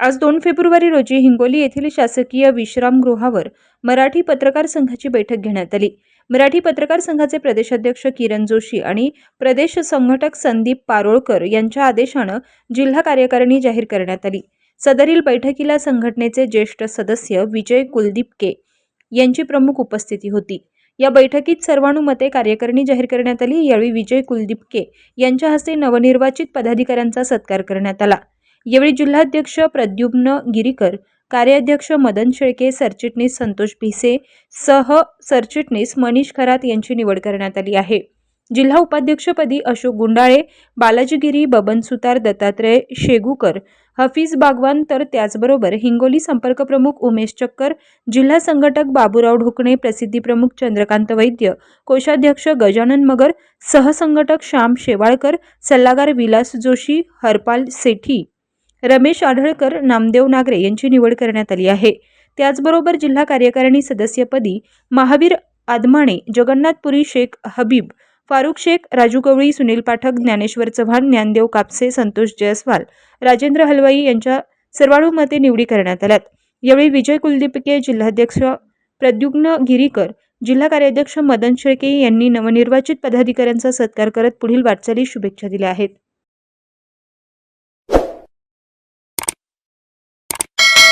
आज दोन फेब्रुवारी रोजी हिंगोली येथील शासकीय विश्रामगृहावर मराठी पत्रकार संघाची बैठक घेण्यात आली. मराठी पत्रकार संघाचे प्रदेशाध्यक्ष किरण जोशी आणि प्रदेश संघटक संदीप पारोळकर यांच्या आदेशानं जिल्हा कार्यकारिणी जाहीर करण्यात आली. सदरील बैठकीला संघटनेचे ज्येष्ठ सदस्य विजय कुलदीप के यांची प्रमुख उपस्थिती होती. या बैठकीत सर्वानुमते कार्यकारिणी जाहीर करण्यात आली. यावेळी विजय कुलदीप के यांच्या हस्ते नवनिर्वाचित पदाधिकाऱ्यांचा सत्कार करण्यात आला. यावेळी जिल्हाध्यक्ष प्रद्युम्न गिरीकर कार्याध्यक्ष मदन शेळके सरचिटणीस संतोष भिसे सह सरचिटणीस मनीष खरात यांची निवड करण्यात आली आहे. जिल्हा उपाध्यक्षपदी अशोक गुंडाळे बालाजीगिरी बबन सुतार दत्तात्रय शेगुकर हफीज बागवान तर त्याचबरोबर हिंगोली संपर्क प्रमुख उमेश चक्कर जिल्हा संघटक बाबूराव ढोकणे प्रसिद्धी प्रमुख चंद्रकांत वैद्य कोषाध्यक्ष गजानन मगर सहसंघटक श्याम शेवाळकर सल्लागार विलास जोशी हरपाल सेठी रमेश आढळकर नामदेव नागरे यांची निवड करण्यात आली आहे. त्याचबरोबर जिल्हा कार्यकारिणी सदस्यपदी महावीर आदमाणे जगन्नाथपुरी शेख हबीब फारुख शेख राजू गवळी सुनील पाठक ज्ञानेश्वर चव्हाण ज्ञानदेव कापसे संतोष जयस्वाल राजेंद्र हलवाई यांच्या सर्वानुमते निवडी करण्यात आल्यात. यावेळी विजय कुलदीपके जिल्हाध्यक्ष प्रद्युग्न गिरीकर जिल्हा कार्याध्यक्ष मदन शेळके यांनी नवनिर्वाचित पदाधिकाऱ्यांचा सत्कार करत पुढील वाटचालीस शुभेच्छा दिल्या आहेत.